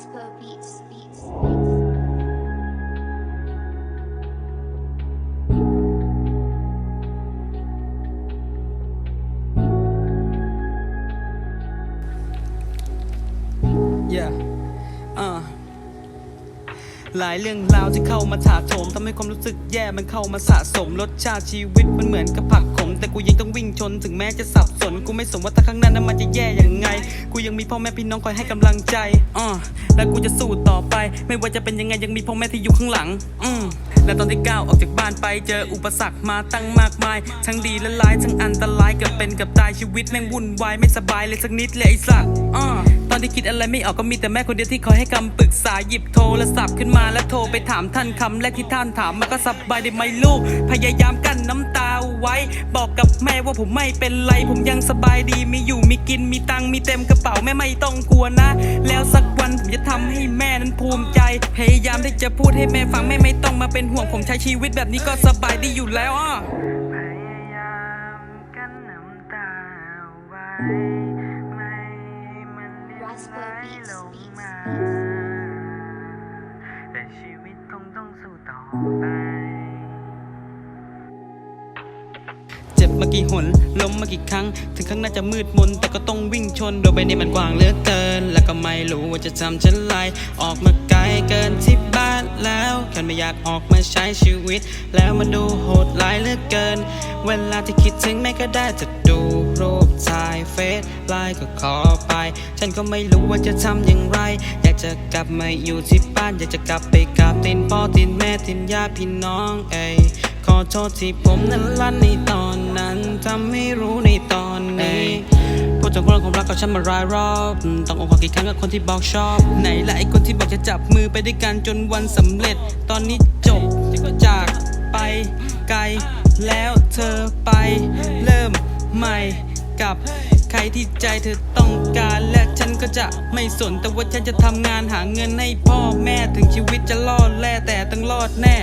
Rasper Beats. Beats. ย่าอ่า หลายเรื่องราวที่เข้ามาถาโถมทำให้ความรู้สึกแย่มันเข้ามาสะสมรสชาติชีวิตมันเหมือนกับผักขมแต่กูยังต้องวิ่งชนถึงแม้จะสับสนกูไม่สนว่าถ้าข้างหน้านั้นมันจะแย่ยังไง กูยังมีพ่อแม่พี่น้องคอยให้กำลังใจอ่าและกูจะสู้ต่อไป ไม่ว่าจะเป็นยังไงยังมีพ่อแม่ที่อยู่ข้างหลัง อืมและตอนที่ก้าวออกจากบ้านไปเจออุปสรรคมาตั้งมากมาย ทั้งดีและร้ายทั้งอันตรายเกือบเป็นกับตายชีวิตแม่งวุ่นวายไม่สบายเลยสักนิดเลยไอ้สัสอ่า ตอนที่คิดอะไรไม่ออกก็มีแต่แม่คนเดียวที่คอยให้คำปรึกษาหยิบโทรศัพท์ขึ้นมาแล้วโทรไปถามท่านคำแรกที่ท่านถามมันก็สบายไดีไหมลูก พยายามกั้นน้ำตาไว้ บอกกับแม่ว่าผมไม่เป็นไร ผมยังสบายดีมีอยู่มีกินมีตังมีเต็มกระเป๋าแม่ไม่ต้องกลัวนะ แล้วสักวันผมจะทำให้แม่นั้นภูมิใจ พยายามที่จะพูดให้แม่ฟังแม่ไม่ต้องมาเป็นห่วงผมใช้ชีวิตแบบนี้ก็สบายดีอยู่แล้วอะพ มันเลียนไหลลงมาแต่ชีวิตคงต้องสู้ต่อไป เจ็บมากี่หนล้มมากี่ครั้ง ถึงข้างหน้าจะมืดมน แต่ก็ต้องวิ่งชน โดยใบนี้มันกว้างเหลือเกิน แล้วก็ไม่รู้ว่าจะทำเช่นไร ออกมาไกลเกินที่บ้านแล้วแค่ไม่อยากออกมาใช้ชีวิต แล้วมันดูโหดร้ายเหลือเกิน เวลาที่คิดถึงแม่ก็ได้จะดู ถ่ายเฟซไลน์ก็ขอไป ฉันก็ไม่รู้ว่าจะทำอย่างไร อยากจะกลับมาอยู่ที่บ้าน อยากจะกลับไปกราบตีนพ่อตีนแม่ตีนญาติพี่น้องเอ้ยขอโทษที่ผมนั้นลั่นในตอนนั้นทำให้รู้ในตอนนี้พูดถึงเรื่องความรักกับฉันมารายรอบ ต้องอกหักกี่ครั้งกับคนที่บอกชอบ ไหนละไอ้คนที่บอกจะจับมือไปด้วยกันจนวันสำเร็จ ตอนนี้จบจากไปไกลแล้วเธอไปเริ่มใหม่ กับ ใครที่ใจเธอต้องการ และฉันก็จะไม่สนแต่ว่าฉันจะทำงานหาเงินให้พ่อแม่ถึงชีวิตจะรอดแล่แต่ต้องรอดแน่